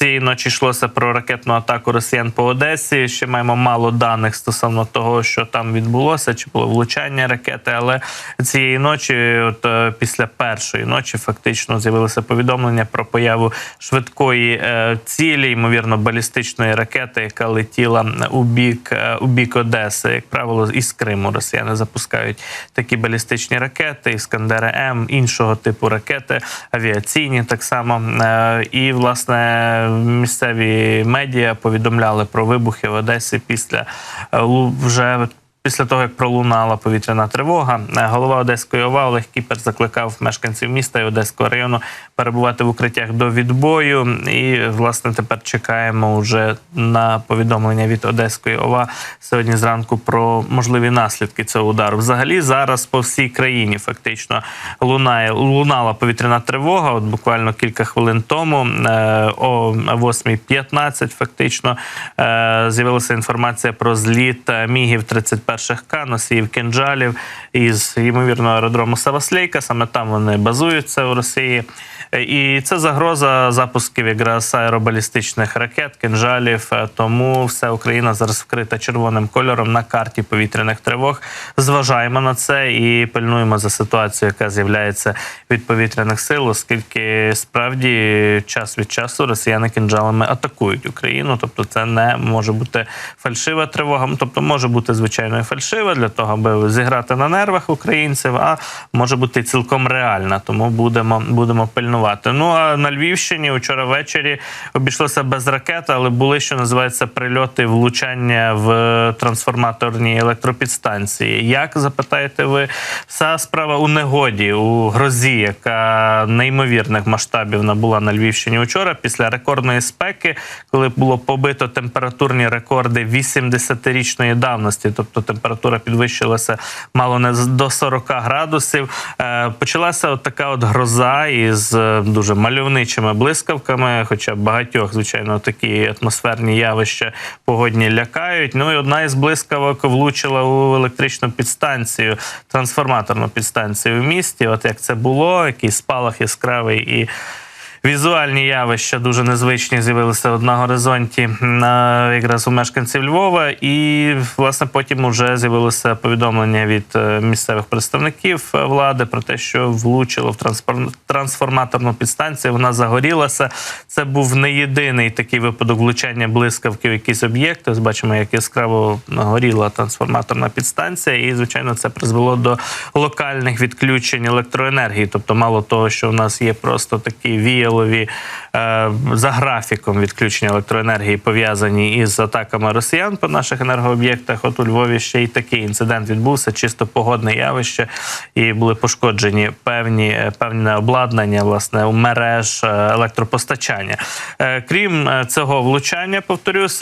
Цієї ночі йшлося про ракетну атаку росіян по Одесі. Ще маємо мало даних стосовно того, що там відбулося, чи було влучання ракети. Але цієї ночі, от е, після першої ночі, фактично з'явилося повідомлення про появу швидкої е, цілі, ймовірно, балістичної ракети, яка летіла у бік е, у бік Одеси. Як правило, із Криму росіяни запускають такі балістичні ракети, іскандери М, іншого типу ракети, авіаційні так само. І власне місцеві медіа повідомляли про вибухи в Одесі після е, вже. Після того, як пролунала повітряна тривога, е, голова Одеської ОВА Олег Кіпер закликав мешканців міста і Одеського району перебувати в укриттях до відбою. І власне тепер чекаємо вже на повідомлення від Одеської ОВА сьогодні зранку про можливі наслідки цього удару. Взагалі зараз по всій країні фактично лунає лунала повітряна тривога. От буквально кілька хвилин тому е, о 8.15 фактично е, з'явилася інформація про зліт мігів 31-х К, носіїв кинджалів із ймовірно аеродрому Саваслейка. Саме там вони базуються у Росії. І це загроза запусків якраз аеробалістичних ракет, кинжалів. Е, Тому вся Україна зараз вкрита червоним кольором на карті повітряних тривог. Зважаємо на це і пильнуємо за ситуацією, яка з'являється від повітряних сил, оскільки справді час від часу росіяни кинджалами атакують Україну. Тобто, це не може бути фальшива тривога. Тобто, може бути звичайно фальшива для того, аби зіграти на нервах українців, а може бути цілком реальна. Тому будемо будемо пильнувати. Ну а на Львівщині вчора ввечері обійшлося без ракет, але були що називається прильоти влучання в трансформаторній електропідстанції. Як запитаєте ви, вся справа у негоді, у грозі, яка неймовірних масштабів набула на Львівщині вчора після рекордної спеки, коли було побито температурні рекорди 80-річної давності, тобто температура підвищилася мало не до 40 градусів. Е, Почалася от така от гроза із е, дуже мальовничими блискавками, хоча багатьох, звичайно, такі атмосферні явища погодні лякають. Ну і одна із блискавок влучила у електричну підстанцію, трансформаторну підстанцію в місті. От як це було, який спалах яскравий і. Візуальні явища дуже незвичні з'явилися на горизонті на якраз у мешканців Львова, і власне потім вже з'явилося повідомлення від е, місцевих представників е, влади про те, що влучило в трансформаторну підстанцію. Вона загорілася. Це був не єдиний такий випадок влучання блискавки в якісь об'єкти. Ось бачимо, як яскраво горіла трансформаторна підстанція, і звичайно, це призвело до локальних відключень електроенергії. Тобто, мало того, що у нас є просто такі віялові е, за графіком відключення електроенергії, пов'язані із атаками росіян по наших енергооб'єктах. От у Львові ще й такий інцидент відбувся, чисто погодне явище, і були пошкоджені певні е, певне обладнання власне у мереж е, електропостачання. Крім цього влучання, повторюсь,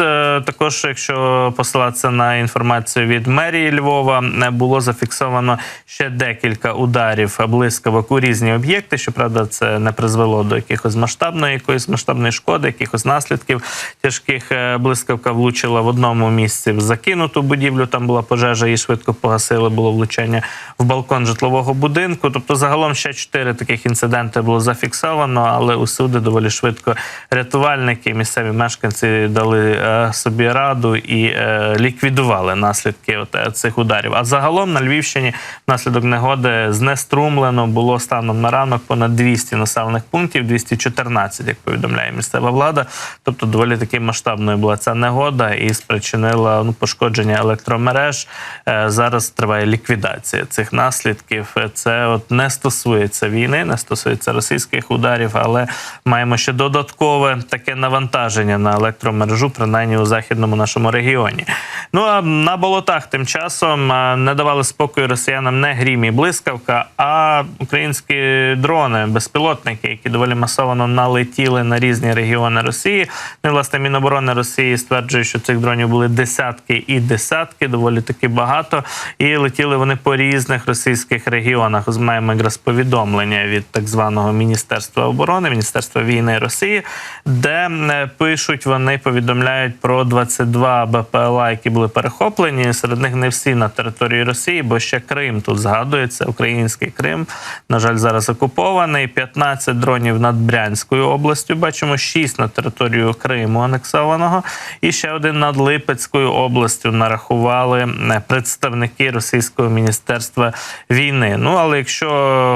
також, якщо посилатися на інформацію від мерії Львова, е, було зафіксовано ще декілька ударів блискавок у різні об'єкти. Щоправда, це не призвело до якихось масштабної якоїсь масштабної шкоди, якихось наслідків тяжких. Е, Блискавка влучила в одному місці в закинуту будівлю. Там була пожежа, її швидко погасили. Було влучання в балкон житлового будинку. Тобто, загалом ще чотири таких інциденти було зафіксовано, але усюди доволі швидко рятувальники, місцеві мешканці дали е, собі раду і е, ліквідували наслідки от, цих ударів. А загалом на Львівщині внаслідок негоди знеструмлено було станом на ранок понад 200 населених пунктів, 214, як повідомляє місцева влада. Тобто доволі таки масштабною була ця негода і спричинила ну, пошкодження електромереж. Е, Зараз триває ліквідація цих наслідків. Це от не стосується війни, не стосується російських ударів, але маємо ще додаткове таке навантаження на електромережу, принаймні у західному нашому регіоні. Ну а на болотах тим часом е, не давали спокою росіянам не грім і блискавка, а українські дрони, безпілотники, які доволі масово налетіли на різні регіони Росії. Ну, власне, Міноборони Росії стверджує, що цих дронів були десятки і десятки, доволі таки багато. І летіли вони по різних російських регіонах. Ось маємо якраз повідомлення від так званого Міністерства оборони, Міністерства війни Росії, де е, пишуть, вони повідомляють про 22 БПЛА, які були перехоплені. Серед них не всі на території Росії, бо ще Крим тут згадується, український Крим. На жаль, зараз окупований. 15 дронів над Брянською областю. Бачимо шість на територію Криму анексованого, і ще один над Липецькою областю нарахували е, представники російського міністерства війни. Ну але якщо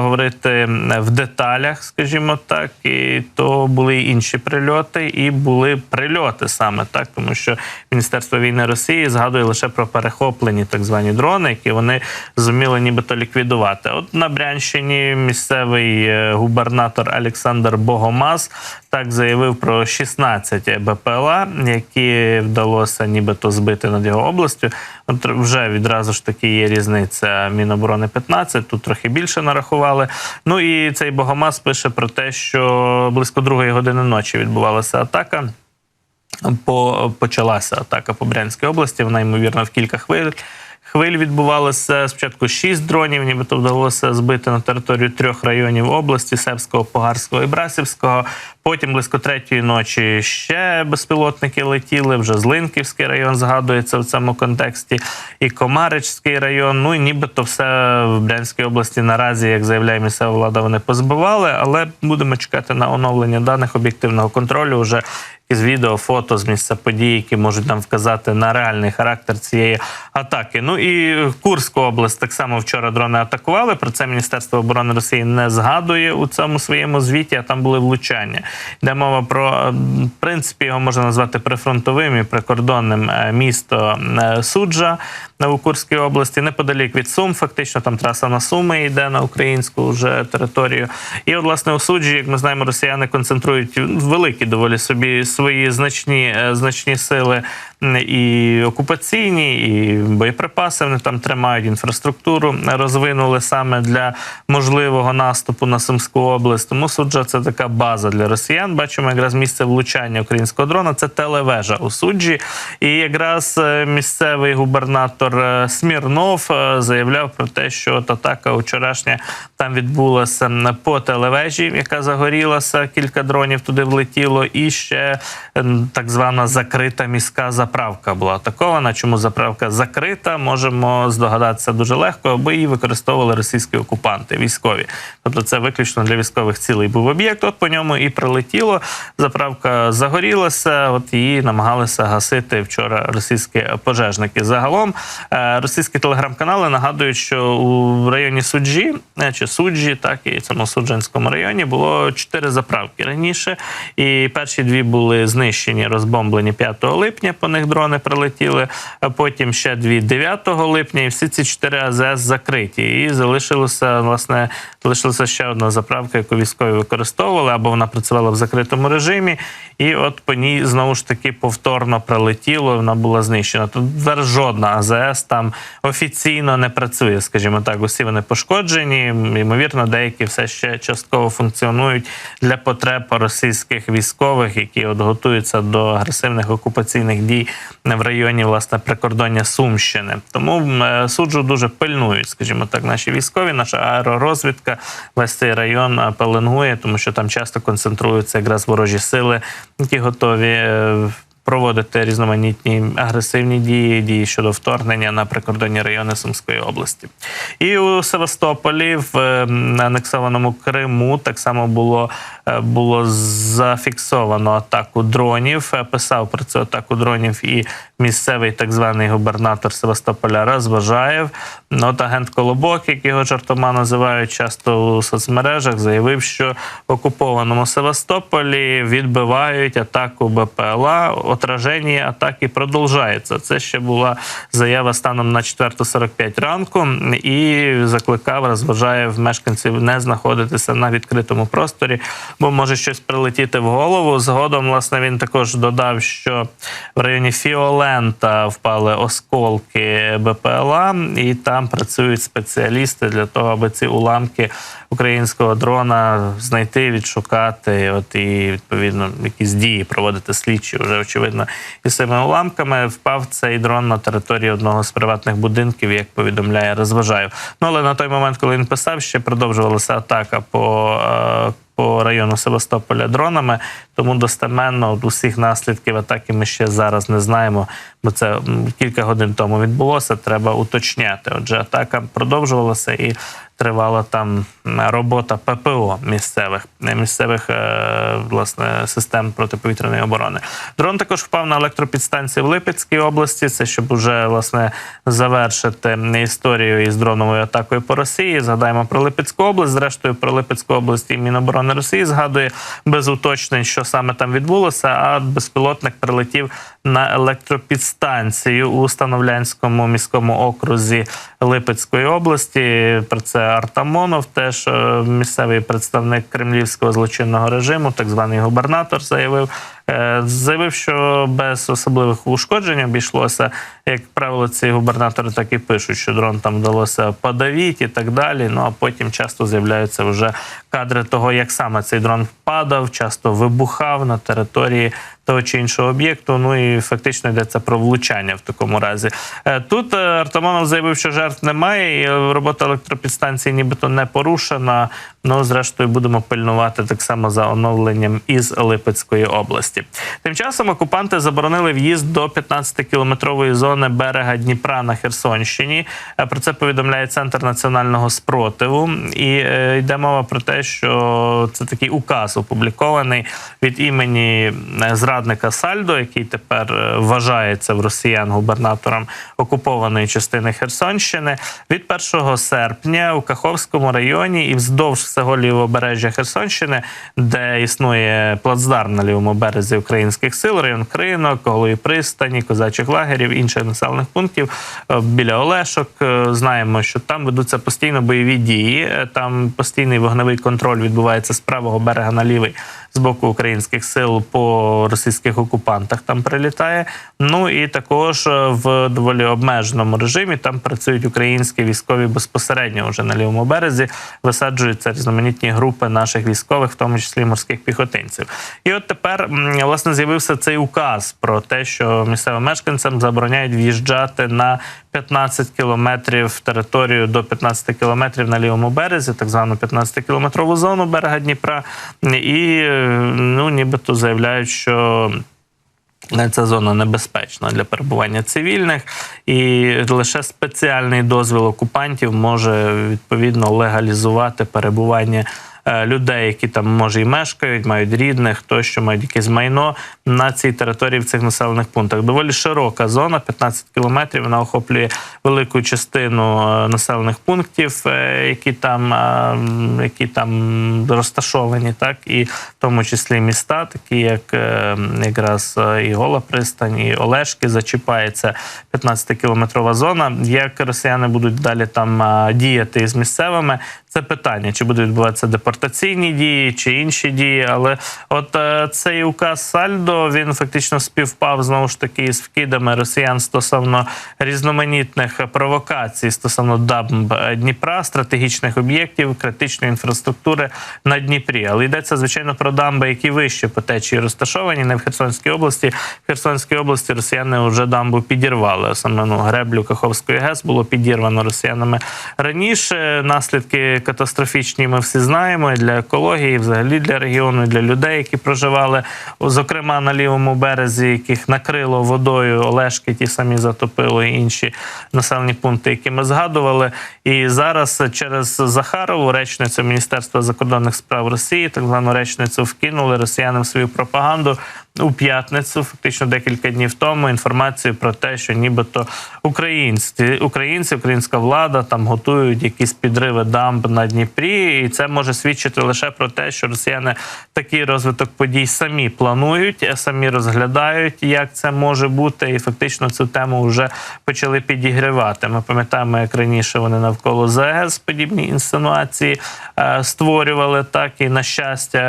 говорити е, в деталях, скажімо так, і то були інші прильоти, і були прильоти саме так, тому що Міністерство війни Росії згадує лише про перехоплені так звані дрони, які вони зуміли нібито ліквідувати. От на Брянщині місцевий е, губернатор Олександр Богомаз так заявив про 16 БПЛА, які вдалося нібито збити над його областю. От вже відразу ж таки є різниця Міноборони 15, тут трохи більше нарахували. Ну і цей Богомаз пише про те, що близько другої години ночі відбувалася атака. По почалася атака по Брянській області. Вона ймовірно в кілька хвиль. Хвиль відбувалося спочатку шість дронів, нібито вдалося збити на територію трьох районів області Севського, Погарського і Брасівського. Потім близько третьої ночі ще безпілотники летіли. Вже Злинківський район згадується в цьому контексті, і Комаричський район. Ну і нібито все в Брянській області наразі, як заявляє місцева влада, вони позбивали. Але будемо чекати на оновлення даних об'єктивного контролю. Вже якісь відео, фото з місця подій, які можуть нам вказати на реальний характер цієї атаки. Ну і Курську область так само вчора дрони атакували. Про це Міністерство оборони Росії не згадує у цьому своєму звіті. А там були влучання. Йде мова про в принципі його можна назвати прифронтовим і прикордонним е, місто е, Суджа Курській області, неподалік від Сум. Фактично там траса на Суми йде на українську вже територію. І от власне у суджі, як ми знаємо, росіяни концентрують великі доволі собі свої значні е, значні сили і окупаційні, і боєприпаси вони там тримають інфраструктуру, розвинули саме для можливого наступу на Сумську область. Тому суджа це така база для росіян. Бачимо, якраз місце влучання українського дрона це телевежа у суджі. І якраз е, місцевий губернатор е, Смірнов е, заявляв про те, що атака вчорашня там відбулася по телевежі, яка загорілася. Кілька дронів туди влетіло, і ще так звана закрита міська заправка була атакована. Чому заправка закрита? Можемо здогадатися дуже легко, аби її використовували російські окупанти, військові. Тобто, це виключно для військових цілей був об'єкт. От по ньому і прилетіло. Заправка загорілася. От її намагалися гасити вчора російські пожежники. Загалом російські телеграм-канали нагадують, що у районі суджі чи суджі, так і цьому суджанському районі було чотири заправки раніше, і перші дві були знищені, розбомблені 5 липня. По них дрони прилетіли. Потім ще дві 9 липня, і всі ці чотири АЗС закриті. І залишилося власне, залишилася ще одна заправка, яку військові використовували, або вона працювала в закритому режимі. І от по ній знову ж таки повторно прилетіло. Вона була знищена. Тут зараз жодна АЗС там офіційно не працює, скажімо так. Усі вони пошкоджені. Ймовірно, деякі все ще частково функціонують для потреб російських військових, які от готуються до агресивних окупаційних дій в районі власне прикордоння Сумщини. Тому е, суджу дуже пильнують, скажімо так, наші військові, наша аеророзвідка весь цей район е, пеленгує, тому що там часто концентруються якраз ворожі сили, які готові. Проводити різноманітні агресивні дії, дії щодо вторгнення на прикордонні райони Сумської області, і у Севастополі в е, анексованому Криму так само було е, було зафіксовано атаку дронів. Е, Писав про цю атаку дронів і місцевий так званий губернатор Севастополя Розважаєв. Ну, От агент Колобок, як його жартома називають часто у соцмережах, заявив, що в окупованому Севастополі відбивають атаку БПЛА. Отраження атаки продовжається. Це ще була заява станом на 4.45 ранку, і закликав, розважає мешканців не знаходитися на відкритому просторі, бо може щось прилетіти в голову. Згодом, власне, він також додав, що в районі Фіолента впали осколки БПЛА, і там працюють спеціалісти для того, аби ці уламки українського дрона знайти, відшукати, от і відповідно якісь дії проводити слідчі вже очевидно із цими уламками. Впав цей дрон на території одного з приватних будинків, як повідомляє розважаю. Ну але на той момент, коли він писав, ще продовжувалася атака по е, по району Севастополя дронами. Тому достеменно от усіх наслідків атаки ми ще зараз не знаємо, бо це кілька годин тому відбулося. Треба уточняти. Отже, атака продовжувалася і тривала там робота ППО місцевих місцевих е, власне систем протиповітряної оборони. Дрон також впав на електропідстанції в Липецькій області. Це щоб уже власне завершити історію із дроновою атакою по Росії. Згадаємо про Липецьку область. Зрештою, про Липецьку область і Міноборони Росії згадує без уточнень, що саме там відбулося. А безпілотник прилетів на електропідстанцію у Становлянському міському окрузі Липецької області. Про це Артамонов, теж е, місцевий представник кремлівського злочинного режиму, так званий губернатор, заявив. Е, Заявив, що без особливих ушкоджень обійшлося. Як правило, ці губернатори так і пишуть, що дрон там вдалося подавіть і так далі. Ну а потім часто з'являються вже кадри того, як саме цей дрон падав, часто вибухав на території того чи іншого об'єкту. Ну і фактично йдеться про влучання в такому разі. Е, Тут е, Артамонов заявив, що жертв немає, і е, робота електропідстанції нібито не порушена. Ну, зрештою, будемо пильнувати так само за оновленням із Липецької області. Тим часом окупанти заборонили в'їзд до 15-кілометрової зони берега Дніпра на Херсонщині. Про це повідомляє Центр національного спротиву. І е, йде мова про те, що це такий указ опублікований від імені е, зрадника Сальдо, який тепер е, вважається в росіян губернатором окупованої частини Херсонщини. Від 1 серпня у Каховському районі і вздовж всього лівобережжя Херсонщини, де існує плацдарм на лівому березі українських сил, район Кринок, Голої пристані, козачих лагерів, інших населених пунктів е, біля Олешок. Знаємо, що там ведуться постійно бойові дії. Там постійний вогневий контроль відбувається з правого берега на лівий з боку українських сил по російських окупантах. Там прилітає. Ну і також е, в доволі обмеженому режимі там працюють українські військові безпосередньо вже на лівому березі. Висаджуються різноманітні групи наших військових, в тому числі морських піхотинців. І от тепер власне з'явився цей указ про те, що місцевим мешканцям забороняють в'їжджати на 15 кілометрів територію до 15 кілометрів на лівому березі, так звану 15-кілометрову зону берега Дніпра. І ну, нібито заявляють, що. Ця зона небезпечна для перебування цивільних, і лише спеціальний дозвіл окупантів може відповідно легалізувати перебування людей, які там може і мешкають, мають рідних, тощо мають якесь майно на цій території в цих населених пунктах. Доволі широка зона, 15 кілометрів. Вона охоплює велику частину е, населених пунктів, е, які там, е, які там розташовані, так і в тому числі міста, такі як е, якраз е, і Гола пристань, і Олешки зачіпається 15-кілометрова зона. Як росіяни будуть далі там е, діяти з місцевими? Це питання, чи будуть відбуватися депортаційні дії, чи інші дії. Але от е, цей указ Сальдо він фактично співпав знову ж таки з вкидами росіян стосовно різноманітних провокацій стосовно дамб е, Дніпра, стратегічних об'єктів, критичної інфраструктури на Дніпрі. Але йдеться звичайно про дамби, які вище по течії розташовані, не в Херсонській області. В Херсонській області росіяни вже дамбу підірвали. Саме ну, греблю Каховської ГЕС було підірвано росіянами раніше. Наслідки катастрофічні ми всі знаємо і для екології, і взагалі для регіону, і для людей, які проживали, зокрема на лівому березі, яких накрило водою Олешки, ті самі затопило і інші населені пункти, які ми згадували. І зараз через Захарову, речницю Міністерства закордонних справ Росії, так звану речницю, вкинули росіяни в свою пропаганду. У п'ятницю, фактично декілька днів тому, інформацію про те, що нібито українці, українці, українська влада там готують якісь підриви дамб на Дніпрі, і це може свідчити лише про те, що росіяни такий розвиток подій самі планують, е, самі розглядають, як це може бути, і фактично цю тему вже почали підігривати. Ми пам'ятаємо, як раніше вони навколо ЗАЕС подібні інсинуації е, створювали так, і на щастя,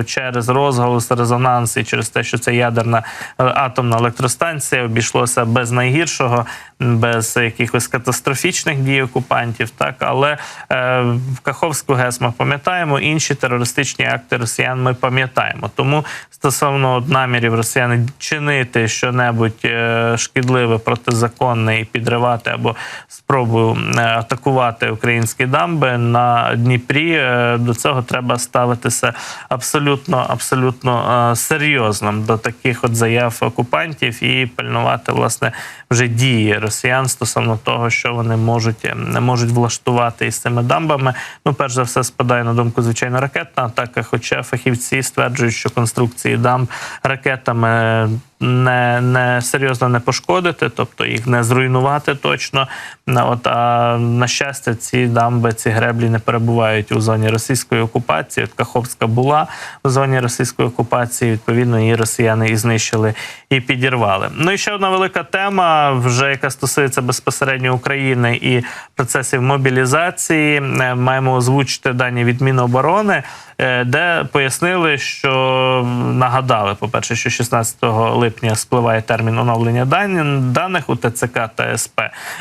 е, через розголос, резонанс і через те, що це ядерна атомна електростанція, обійшлося без найгіршого, без якихось катастрофічних дій окупантів. Так, але е, в Каховську ГЕС ми пам'ятаємо, інші терористичні акти росіян ми пам'ятаємо. Тому стосовно намірів росіян чинити щонебудь е, шкідливе, протизаконне і підривати або спробу е, атакувати українські дамби на Дніпрі, е, до цього треба ставитися абсолютно абсолютно серйозно до таких от заяв окупантів і пильнувати власне вже дії росіян стосовно того, що вони можуть е, можуть влаштувати із цими дамбами. Ну, перш за все, спадає на думку звичайно ракетна атака. Хоча фахівці стверджують, що конструкції дамб ракетами не, не серйозно не пошкодити, тобто їх не зруйнувати точно. От а на щастя, ці дамби, ці греблі не перебувають у зоні російської окупації. От Каховська була в зоні російської окупації. Відповідно, її росіяни і знищили і підірвали. Ну і ще одна велика тема, вже яка стосується безпосередньо України і процесів мобілізації. Е, Маємо озвучити дані від Міноборони, е, де пояснили, що нагадали, по перше, що 16 липня спливає термін оновлення дані- даних у ТЦК та СП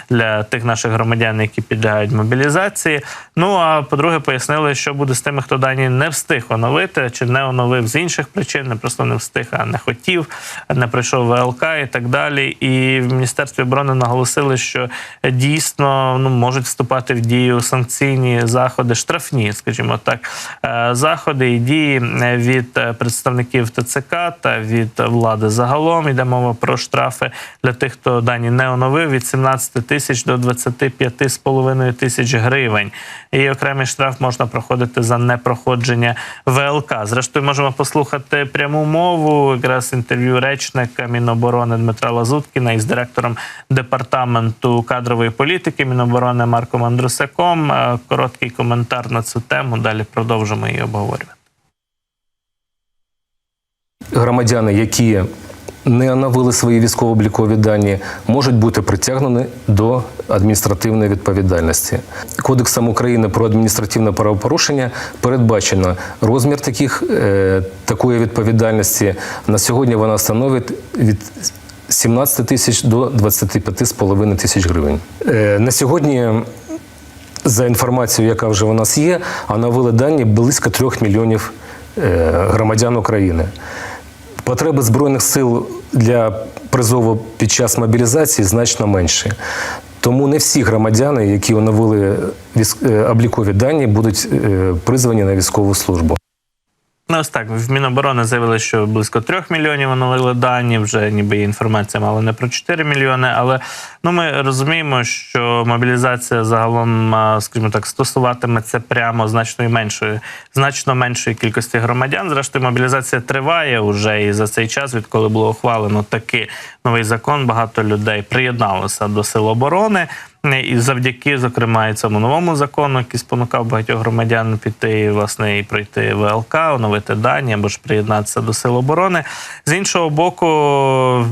для тих наших громадян, які підлягають мобілізації. Ну а по-друге, пояснили, що буде з тими, хто дані не встиг оновити, чи не оновив з інших причин, не просто не встиг, а не хотів, не пройшов ВЛК і так далі. І в міністерстві оборони наголосили, що дійсно ну можуть вступати в дію санкційні заходи, штрафні, скажімо так, е, заходи і дії від е, представників ТЦК та від влади загалом. Йде мова про штрафи для тих, хто дані не оновив від 17 тисяч до 25,5 тисяч гривень. І окремий штраф можна проходити за непроходження ВЛК. Зрештою, можемо послухати пряму мову, якраз інтерв'ю речника Міноборони Дмитра Лазуткіна із директором департаменту кадрової політики Міноборони Марком Андрусяком. Е, Короткий коментар на цю тему. Далі продовжимо її обговорювати. громадяни, які не оновили свої військово-облікові дані, можуть бути притягнені до адміністративної відповідальності. Кодексом України про адміністративне правопорушення передбачено розмір таких, е, такої відповідальності. На сьогодні вона становить від 17 тисяч до 25,5 тисяч гривень. Е, на сьогодні за інформацією, яка вже у нас є, оновили дані близько трьох мільйонів е, громадян України. Потреби Збройних сил для призову під час мобілізації значно менші. Тому не всі громадяни, які оновили е, облікові дані, будуть е, призвані на військову службу. Ну, ось так, в Міноборони заявили, що близько трьох мільйонів оновили дані, вже ніби є інформація мало не про 4 мільйони. Але ну, ми розуміємо, що мобілізація загалом, скажімо так, стосуватиметься прямо значно меншої, значно меншої кількості громадян. Зрештою, мобілізація триває уже і за цей час, відколи було ухвалено такий новий закон, багато людей приєдналося до сил оборони. І завдяки, зокрема, і цьому новому закону, який спонукав багатьох громадян піти власне і пройти ВЛК, оновити дані або ж приєднатися до сил оборони. З іншого боку,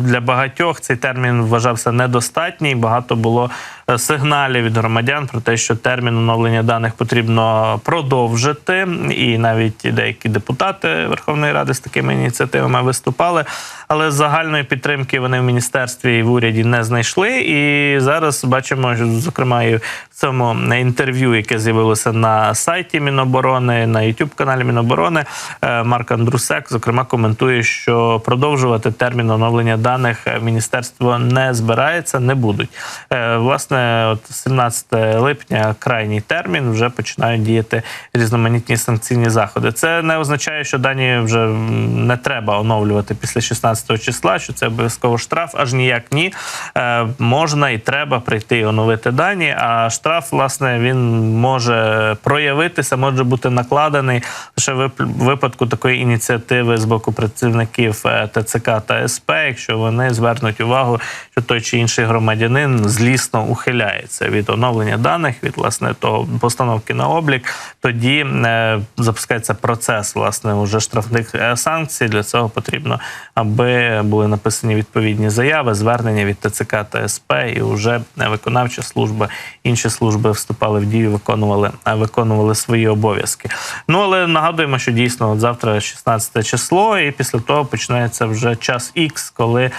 для багатьох цей термін вважався недостатній. Багато було сигналів від громадян про те, що термін оновлення даних потрібно продовжити. І навіть деякі депутати Верховної Ради з такими ініціативами виступали. Але загальної підтримки вони в міністерстві і в уряді не знайшли. І зараз бачимо, що зокрема і в цьому інтерв'ю, яке з'явилося на сайті Міноборони, на youtube каналі Міноборони, е, Марк Андрусек, зокрема, коментує, що продовжувати термін оновлення даних е, міністерство не збирається, не будуть. Е, Власне, от 17 липня крайній термін вже починають діяти різноманітні санкційні заходи. Це не означає, що дані вже не треба оновлювати після 16 числа, що це обов'язково штраф, аж ніяк ні. Е, можна і треба прийти і оновити дані. А штраф, власне, він може проявитися, може бути накладений лише в випадку такої ініціативи з боку працівників е, ТЦК та СП, якщо вони звернуть увагу, що той чи інший громадянин злісно ухиляється від оновлення даних, від власне того постановки на облік, тоді е, запускається процес власне уже штрафних е, санкцій. Для цього потрібно, аби були написані відповідні заяви, звернення від ТЦК та СП, і вже виконавча служба, інші служби вступали в дію, виконували, е, виконували свої обов'язки. Ну але нагадуємо, що дійсно от завтра 16 число, і після того починається вже час X, коли,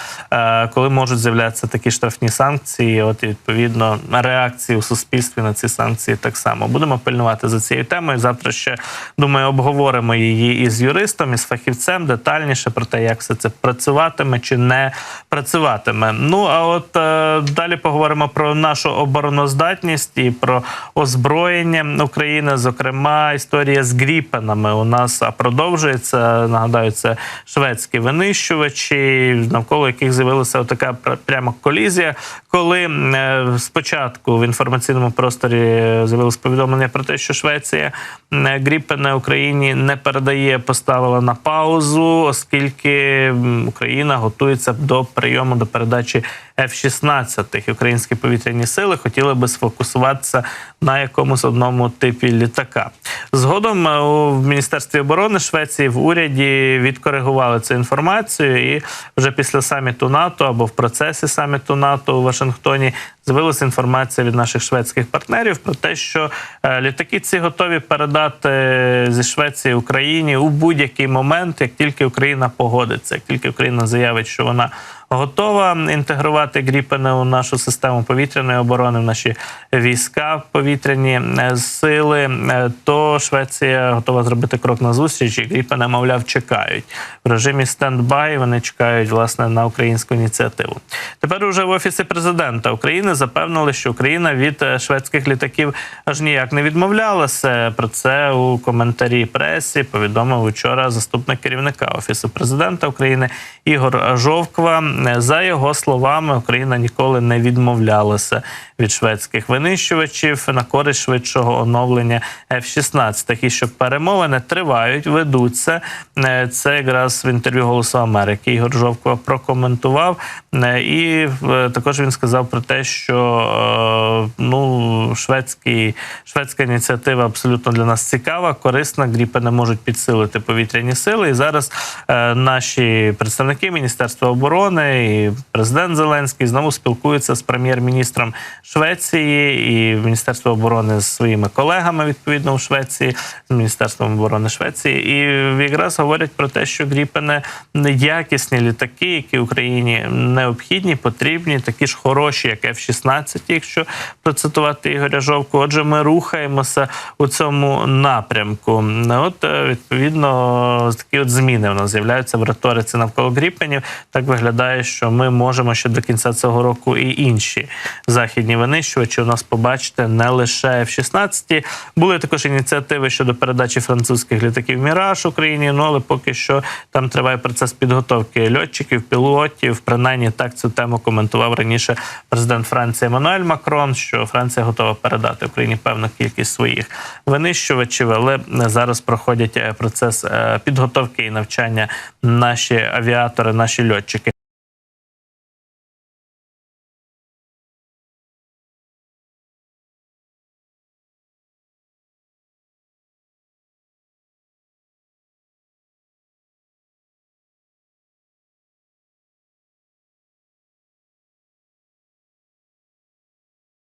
коли можуть з'являтися такі штрафні санкції. От відповідно реакції у суспільстві на ці санкції так само. Будемо пильнувати за цією темою. Завтра ще думаю, обговоримо її із юристом, із фахівцем детальніше про те, як все це працюватиме чи не працюватиме. Ну а от е, далі поговоримо про нашу обороноздатність і про озброєння України. Зокрема, історія з Гріпенами у нас продовжується. Нагадаю, це шведські винищувачі, навколо яких з'явилася така пр- прямо колізія, коли е, спочатку в інформаційному просторі з'явилось повідомлення про те, що Швеція е, Гріпени Україні не передає, поставила на паузу, оскільки Україна готується до прийому до передачі F-16. Українські повітряні сили хотіли би сфокусуватися на якомусь одному типі літака. Згодом е, у Міністерстві оборони Швеції в уряді відкоригували цю інформацію, і вже після саміту НАТО або в процесі саміту НАТО у Вашингтоні з'явилася інформація від наших шведських партнерів про те, що е, літаки ці готові передати зі Швеції Україні у будь-який момент, як тільки Україна погодиться, як тільки Україна заявить, що вона готова інтегрувати Гріпени у нашу систему повітряної оборони, в наші війська повітряні е, сили, е, то Швеція готова зробити крок на зустріч, і Гріпени, мовляв, чекають в режимі стендбай. Вони чекають власне на українську ініціативу. Тепер уже в офісі президента України запевнили, що Україна від е, шведських літаків аж ніяк не відмовлялася. Про це у коментарі пресі повідомив учора заступник керівника офісу президента України Ігор Жовква. За його словами, Україна ніколи не відмовлялася від шведських винищувачів на користь швидшого оновлення F-16. І що перемовини тривають, ведуться. Е, Це якраз в інтерв'ю Голосу Америки Ігор Жовква прокоментував. Е, І е, також він сказав про те, що ну шведський шведська ініціатива абсолютно для нас цікава, корисна. Гріпени можуть підсилити повітряні сили. І зараз наші представники Міністерства оборони і президент Зеленський знову спілкуються з прем'єр-міністром Швеції і Міністерство оборони з своїми колегами відповідно у Швеції, з Міністерством оборони Швеції, і якраз говорять про те, що Гріпени якісні літаки, які Україні необхідні, потрібні, такі ж хороші, як F-16, якщо процитувати Ігоря Жовку. Отже, ми рухаємося у цьому напрямку. От е, відповідно такі от зміни у нас з'являються в риториці навколо Гріпенів. Так виглядає, що ми можемо ще до кінця цього року і інші західні винищувачі у нас побачити не лише F-16. Були також ініціативи щодо передачі французьких літаків Міраж Україні. Ну але поки що там триває процес підготовки льотчиків, пілотів. Принаймні так цю тему коментував раніше президент Франції Еммануель Макрон, що Франція готова передати Україні певну кількість своїх винищувачів, але зараз проходять е, процес е, підготовки і навчання наші авіатори, наші льотчики.